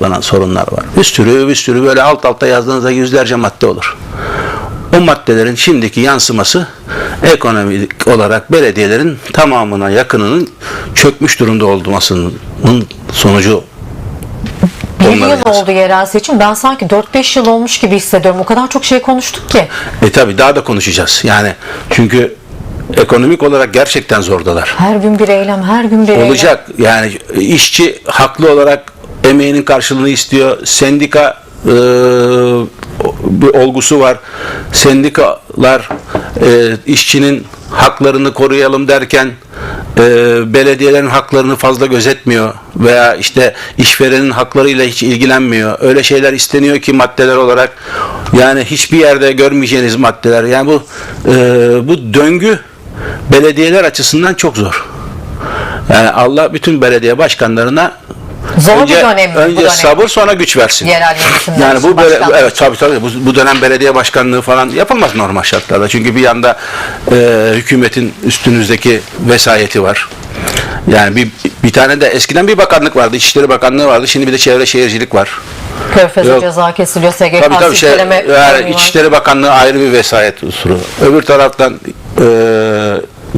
bana sorunlar var. Bir sürü bir sürü böyle alt alta yazdığınızda yüzlerce madde olur. O maddelerin şimdiki yansıması ekonomik olarak belediyelerin tamamına yakınının çökmüş durumda olmasının sonucu Bir yıl yazısı. oldu yerel seçim. Ben sanki 4-5 yıl olmuş gibi hissediyorum. O kadar çok şey konuştuk ki. E tabi daha da konuşacağız. Yani çünkü ekonomik olarak gerçekten zordalar. Her gün bir eylem, her gün bir eylem. Olacak. Yani işçi haklı olarak emeğinin karşılığını istiyor. Sendika e, bir olgusu var. Sendikalar e, işçinin haklarını koruyalım derken e, belediyelerin haklarını fazla gözetmiyor veya işte işverenin haklarıyla hiç ilgilenmiyor. Öyle şeyler isteniyor ki maddeler olarak yani hiçbir yerde görmeyeceğiniz maddeler. Yani bu e, bu döngü belediyeler açısından çok zor. Yani Allah bütün belediye başkanlarına Zor önce, bir dönem bu önce dönem. sabır sonra güç versin. Yerel Yani bu böyle evet tabii tabii bu, bu dönem belediye başkanlığı falan yapılmaz normal şartlarda. Çünkü bir yanda e, hükümetin üstünüzdeki vesayeti var. Yani bir bir tane de eskiden bir bakanlık vardı. İçişleri Bakanlığı vardı. Şimdi bir de Çevre Şehircilik var. Körfez'e Yok. ceza kesiliyor. SGK Tabii tabii şey, yani. İçişleri Bakanlığı ayrı bir vesayet unsuru. Öbür taraftan e,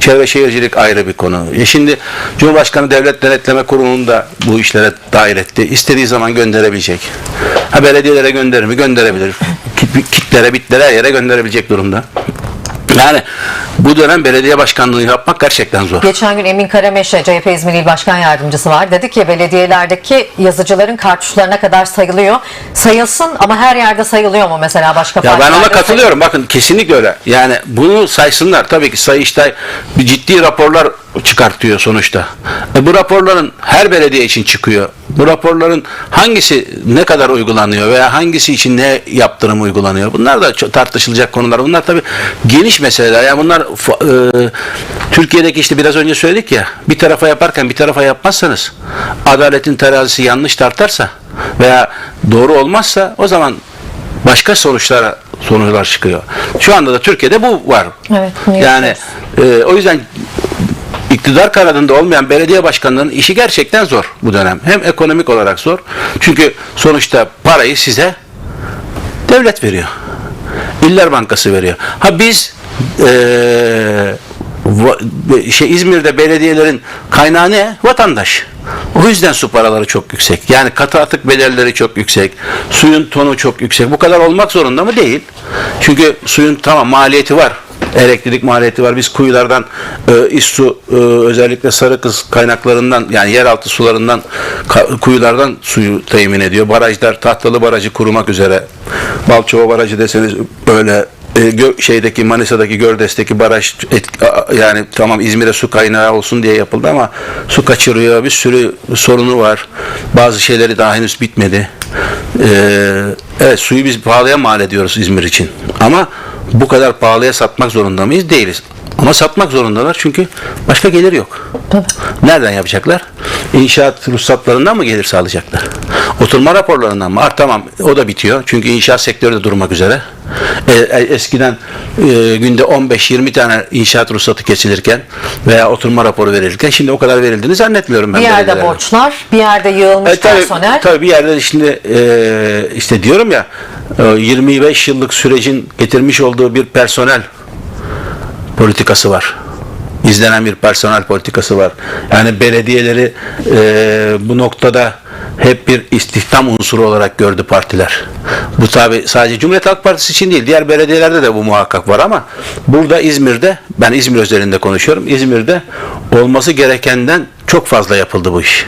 Çevre Şehircilik ayrı bir konu. E şimdi Cumhurbaşkanı Devlet Denetleme Kurulu'nu da bu işlere dahil etti. İstediği zaman gönderebilecek. Ha belediyelere gönderir mi? Gönderebilir. Kit- Kitlere, bitlere her yere gönderebilecek durumda. Yani bu dönem belediye başkanlığı yapmak gerçekten zor. Geçen gün Emin Karameşe, CHP İzmir İl Başkan Yardımcısı var. Dedi ki belediyelerdeki yazıcıların kartuşlarına kadar sayılıyor. Sayılsın ama her yerde sayılıyor mu mesela başka Ya ben ona katılıyorum. Bakın kesinlikle öyle. Yani bunu saysınlar. Tabii ki Sayıştay ciddi raporlar çıkartıyor sonuçta. E bu raporların her belediye için çıkıyor. Bu raporların hangisi ne kadar uygulanıyor veya hangisi için ne yaptırım uygulanıyor? Bunlar da çok tartışılacak konular. Bunlar tabii geniş meseleler. Yani bunlar e, Türkiye'deki işte biraz önce söyledik ya bir tarafa yaparken bir tarafa yapmazsanız adaletin terazisi yanlış tartarsa veya doğru olmazsa o zaman başka sonuçlara sonuçlar çıkıyor. Şu anda da Türkiye'de bu var. Evet, yani e, o yüzden iktidar kanadında olmayan belediye başkanlarının işi gerçekten zor bu dönem. Hem ekonomik olarak zor. Çünkü sonuçta parayı size devlet veriyor. İller Bankası veriyor. Ha biz eee, şey İzmir'de belediyelerin kaynağı ne? Vatandaş. O yüzden su paraları çok yüksek. Yani katı atık bedelleri çok yüksek. Suyun tonu çok yüksek. Bu kadar olmak zorunda mı? Değil. Çünkü suyun tamam maliyeti var. Elektrik maliyeti var. Biz kuyulardan e, iş su e, özellikle sarı kız kaynaklarından yani yeraltı sularından kuyulardan suyu temin ediyor. Barajlar Tahtalı Barajı kurumak üzere. Balçova Barajı deseniz öyle e, şeydeki Manisa'daki Gördes'teki baraj et- yani tamam İzmir'e su kaynağı olsun diye yapıldı ama su kaçırıyor. Bir sürü sorunu var. Bazı şeyleri daha henüz bitmedi. Ee, evet suyu biz pahalıya mal ediyoruz İzmir için. Ama bu kadar pahalıya satmak zorunda mıyız? Değiliz. Ama satmak zorundalar çünkü başka gelir yok. Tabii. Nereden yapacaklar? İnşaat ruhsatlarından mı gelir sağlayacaklar? Oturma raporlarından mı? Ah, tamam o da bitiyor. Çünkü inşaat sektörü de durmak üzere. E, e, eskiden e, günde 15-20 tane inşaat ruhsatı kesilirken veya oturma raporu verilirken şimdi o kadar verildiğini zannetmiyorum ben. Bir yerde borçlar, bir yerde yığılmış E, tabii, personel. tabii bir yerde şimdi e, işte diyorum ya e, 25 yıllık sürecin getirmiş olduğu bir personel politikası var. İzlenen bir personel politikası var. Yani belediyeleri e, bu noktada hep bir istihdam unsuru olarak gördü partiler. Bu tabi sadece Cumhuriyet Halk Partisi için değil, diğer belediyelerde de bu muhakkak var ama burada İzmir'de, ben İzmir özelinde konuşuyorum, İzmir'de olması gerekenden çok fazla yapıldı bu iş.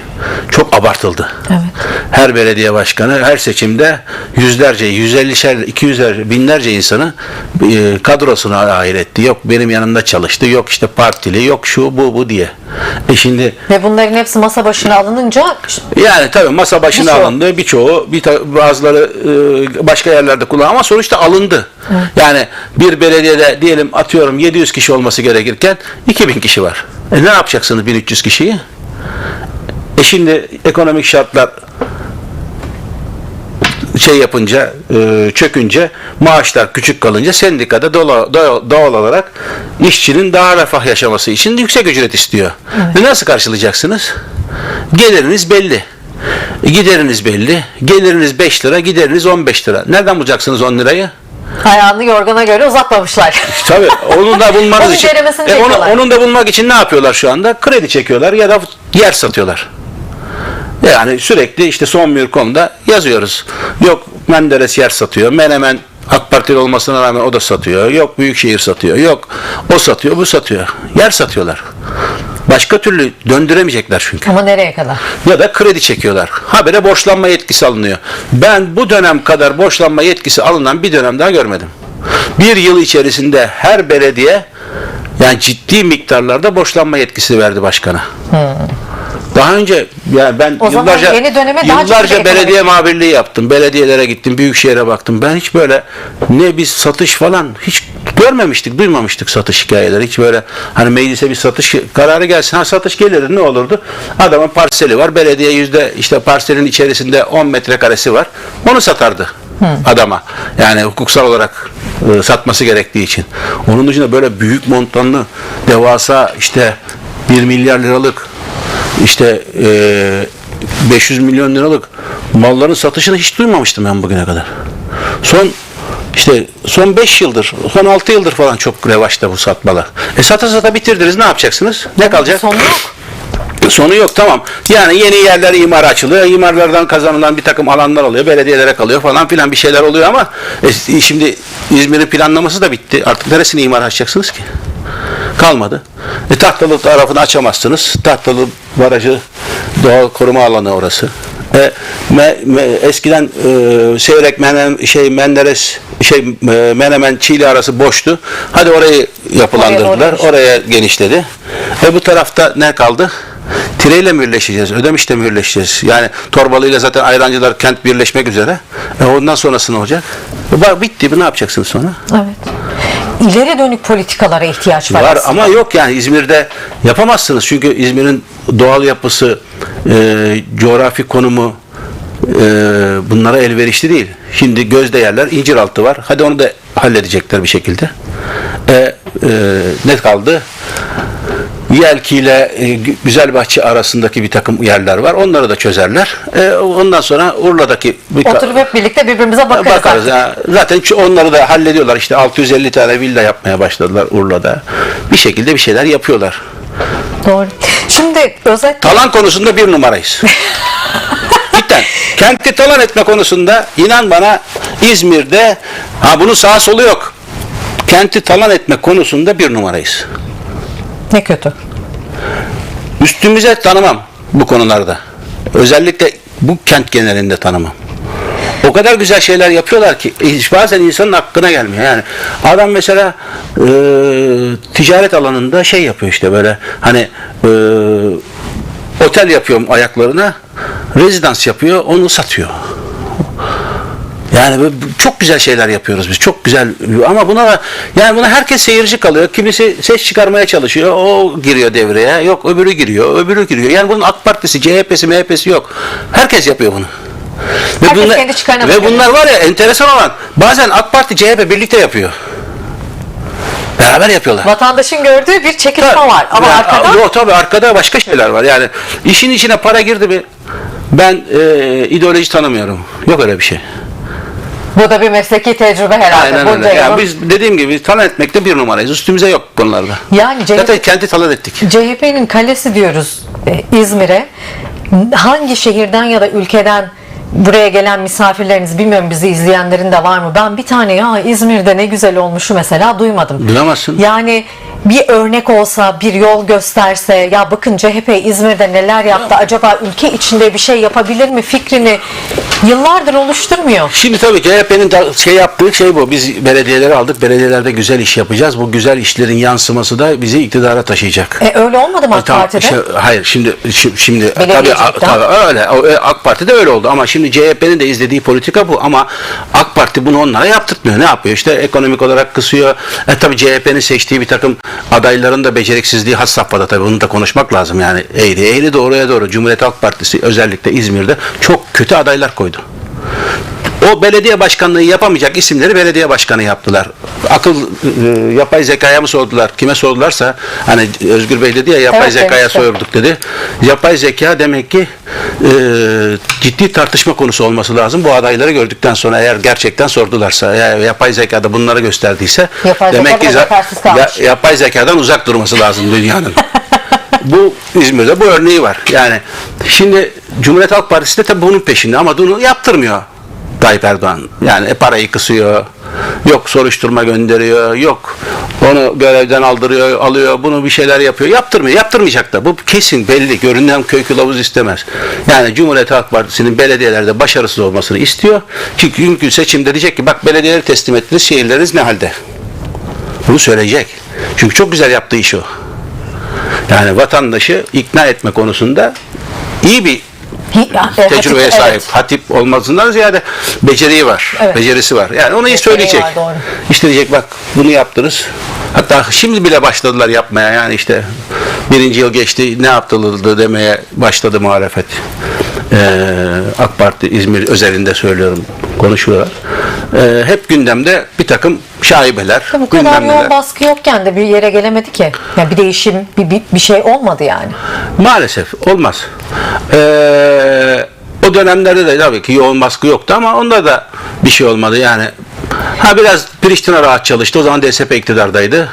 Çok abartıldı. Evet. Her belediye başkanı her seçimde yüzlerce, 150'şer, 200'er, binlerce insanı e, kadrosuna dahil etti. Yok benim yanımda çalıştı, yok işte partili, yok şu bu bu diye. E şimdi Ve bunların hepsi masa başına alınınca yani tabii masa başına Birçoğu. alındı. Birçoğu, bir bazıları e, başka yerlerde kullan ama sonuçta alındı. Yani bir belediyede diyelim atıyorum 700 kişi olması gerekirken 2000 kişi var. E ne yapacaksınız 1300 kişiyi? E şimdi ekonomik şartlar şey yapınca, e, çökünce, maaşlar küçük kalınca sendikada doğal, doğal, doğal olarak işçinin daha refah yaşaması için yüksek ücret istiyor. E nasıl karşılayacaksınız? Geliriniz belli. E, gideriniz belli. Geliriniz 5 lira, gideriniz 15 lira. Nereden bulacaksınız 10 lirayı? Ayağını yorgana göre uzatmamışlar. Tabii onu da bulmanız Onun için. E, onu, onun da bulmak için ne yapıyorlar şu anda? Kredi çekiyorlar ya da yer satıyorlar. Yani sürekli işte Sonmür.com'da yazıyoruz. Yok Menderes yer satıyor. Menemen AK Partili olmasına rağmen o da satıyor. Yok Büyükşehir satıyor. Yok o satıyor, bu satıyor. Yer satıyorlar. Başka türlü döndüremeyecekler çünkü. Ama nereye kadar? Ya da kredi çekiyorlar. Habere borçlanma yetkisi alınıyor. Ben bu dönem kadar borçlanma yetkisi alınan bir dönem daha görmedim. Bir yıl içerisinde her belediye yani ciddi miktarlarda borçlanma yetkisi verdi başkana. Daha önce yani ben O yıllarca yeni döneme daha yıllarca ciddi ekonomik- belediye muhabirliği yaptım. Belediyelere gittim, büyükşehire baktım. Ben hiç böyle ne bir satış falan hiç görmemiştik, duymamıştık satış hikayeleri. Hiç böyle hani meclise bir satış kararı gelsin. Ha satış gelirdi ne olurdu? Adamın parseli var. Belediye yüzde işte parselin içerisinde 10 metrekaresi var. Onu satardı adama. Yani hukuksal olarak e, satması gerektiği için. Onun dışında böyle büyük montanlı devasa işte 1 milyar liralık işte eee 500 milyon liralık malların satışını hiç duymamıştım ben bugüne kadar. Son işte son 5 yıldır, son 6 yıldır falan çok revaçta bu satmalar. E sata sata bitirdiniz ne yapacaksınız? Ne kalacak? Sonu yok. Sonu yok tamam. Yani yeni yerler imar açılıyor. İmarlardan kazanılan bir takım alanlar oluyor. Belediyelere kalıyor falan filan bir şeyler oluyor ama e, şimdi İzmir'in planlaması da bitti. Artık neresini imar açacaksınız ki? Kalmadı. E, Tahtalı tarafını açamazsınız. Tahtalı barajı doğal koruma alanı orası. E, me, me, eskiden e, Seyrek Menem, şey Menderes şey e, Menemen Çiğli arası boştu. Hadi orayı yapılandırdılar. Oraya- Oraya genişledi. E bu tarafta ne kaldı? Tireyle mi birleşeceğiz? Ödemiş'te mi birleşeceğiz? Yani Torbalı ile zaten Ayrancılar kent birleşmek üzere. E ondan sonrası ne olacak? E bitti. Ne yapacaksınız sonra? Evet. İleri dönük politikalara ihtiyaç var. Var aslında. ama yok yani İzmir'de yapamazsınız. Çünkü İzmir'in doğal yapısı, e, coğrafi konumu e, bunlara elverişli değil. Şimdi gözde yerler inciraltı var. Hadi onu da halledecekler bir şekilde. E, e, ne kaldı? Yelki ile e, Gü- Güzelbahçe arasındaki bir takım yerler var. Onları da çözerler. E, ondan sonra Urla'daki bir Oturup hep birlikte birbirimize bakarız. Bakarız. ha. Zaten onları da hallediyorlar. İşte 650 tane villa yapmaya başladılar Urla'da. Bir şekilde bir şeyler yapıyorlar. Doğru. Şimdi özet Talan konusunda bir numarayız. Cidden. Kenti talan etme konusunda inan bana İzmir'de ha bunun sağ solu yok. Kenti talan etme konusunda bir numarayız. Ne kötü. Üstümüze tanımam bu konularda. Özellikle bu kent genelinde tanımam. O kadar güzel şeyler yapıyorlar ki hiç bazen insanın hakkına gelmiyor. Yani adam mesela e, ticaret alanında şey yapıyor işte böyle hani e, otel yapıyorum ayaklarına rezidans yapıyor onu satıyor. Yani böyle çok güzel şeyler yapıyoruz biz. Çok güzel ama buna da yani buna herkes seyirci kalıyor. Kimisi ses çıkarmaya çalışıyor. O giriyor devreye. Yok öbürü giriyor. Öbürü giriyor. Yani bunun AK Partisi, CHP'si, MHP'si yok. Herkes yapıyor bunu. Ve Herkes kendi çıkarına ve bunlar var ya enteresan olan bazen AK Parti CHP birlikte yapıyor. Beraber yapıyorlar. Vatandaşın gördüğü bir çekişme var. Ama Yani, arkada Yok tabii arkada başka şeyler var. Yani işin içine para girdi mi ben e, ideoloji tanımıyorum. Yok öyle bir şey. Bu da bir mesleki tecrübe herhalde. Aynen öyle. Yani biz dediğim gibi talan etmekte bir numarayız. Üstümüze yok bu konularda. Yani CHP Zaten kendi talan ettik. CHP'nin kalesi diyoruz e, İzmir'e. Hangi şehirden ya da ülkeden buraya gelen misafirleriniz bilmiyorum bizi izleyenlerin de var mı? Ben bir tane ya İzmir'de ne güzel olmuşu mesela duymadım. Duyamazsın. Yani bir örnek olsa, bir yol gösterse, ya bakın CHP İzmir'de neler yaptı, acaba ülke içinde bir şey yapabilir mi fikrini yıllardır oluşturmuyor. Şimdi tabii CHP'nin şey yaptığı şey bu. Biz belediyeleri aldık. Belediyelerde güzel iş yapacağız. Bu güzel işlerin yansıması da bizi iktidara taşıyacak. E öyle olmadı mı AK Tamam, Parti'de? işte, hayır şimdi şi- şimdi tabii, tabii öyle e, AK Parti'de öyle oldu ama şimdi CHP'nin de izlediği politika bu ama AK Parti bunu onlara yaptırtmıyor. Ne yapıyor? İşte ekonomik olarak kısıyor. E tabii CHP'nin seçtiği bir takım adayların da beceriksizliği has safhada tabii bunu da konuşmak lazım yani eğri eğri doğruya doğru Cumhuriyet Halk Partisi özellikle İzmir'de çok kötü adaylar koydu. O belediye başkanlığı yapamayacak isimleri belediye başkanı yaptılar. Akıl e, yapay zekaya mı sordular? Kime sordularsa hani Özgür Bey dedi ya yapay Evet, zekaya demişti. sorduk dedi. Yapay zeka demek ki e, ciddi tartışma konusu olması lazım. Bu adayları gördükten sonra eğer gerçekten sordularsa eğer yapay zekada bunları gösterdiyse Yapay demek ki ya- yapay zekadan uzak durması lazım dünyanın. bu İzmir'de bu örneği var. Yani şimdi Cumhuriyet Halk Partisi de tabii bunun peşinde ama bunu yaptırmıyor Tayyip Erdoğan. Yani e, parayı kısıyor. Yok soruşturma gönderiyor. Yok onu görevden aldırıyor, alıyor. Bunu bir şeyler yapıyor. Yaptırmıyor. Yaptırmayacak da. Bu kesin belli. Görünen köy kılavuz istemez. Yani Cumhuriyet Halk Partisi'nin belediyelerde başarısız olmasını istiyor. Çünkü mümkün seçimde diyecek ki bak belediyeleri teslim ettiniz. Şehirleriniz ne halde? Bunu söyleyecek. Çünkü çok güzel yaptığı iş o. Yani vatandaşı ikna etme konusunda iyi bir e, tecrübeye hatip- sahip. evet. Hatip olmasından ziyade beceriği var. Evet. Becerisi var. Yani onu iyi söyleyecek. var, doğru. İşte diyecek bak bunu yaptınız. Hatta şimdi bile başladılar yapmaya. Yani işte birinci yıl geçti ne yaptırıldı demeye başladı muhalefet. Ee, AK Parti İzmir özelinde söylüyorum konuşuyorlar. Ee, hep gündemde bir takım şaibeler, Bu kadar gündemler. yoğun baskı yokken de bir yere gelemedi ki. Yani bir değişim, bir, bir, bir şey olmadı yani. Maalesef olmaz. Ee, o dönemlerde de tabii ki yoğun baskı yoktu ama onda da bir şey olmadı yani. Ha biraz Priştine rahat çalıştı. O zaman DSP iktidardaydı.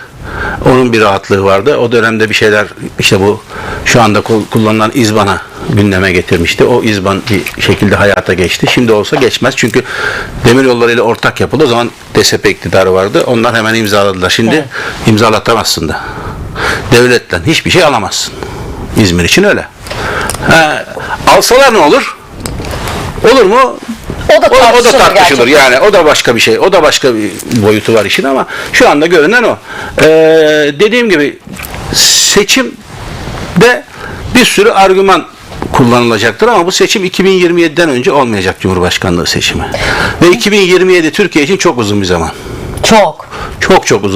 Onun bir rahatlığı vardı. O dönemde bir şeyler işte bu şu anda kul- kullanılan İzban'a gündeme getirmişti. O İzban bir şekilde hayata geçti. Şimdi olsa geçmez. Çünkü demir yollarıyla ortak yapıldı. O zaman DSP iktidarı vardı. Onlar hemen imzaladılar. Şimdi imzalatamazsın da. Devletten hiçbir şey alamazsın. İzmir için öyle. Ha, alsalar ne olur? Olur mu? O da O, o da tartışılır tartışılır gerçekten. yani o da başka bir şey o da başka bir boyutu var işin ama şu anda görünen o Ee, dediğim gibi seçimde bir sürü argüman kullanılacaktır ama bu seçim 2027'den önce olmayacak Cumhurbaşkanlığı seçimi. Ve 2027 Türkiye için çok uzun bir zaman. Çok. çok çok uzun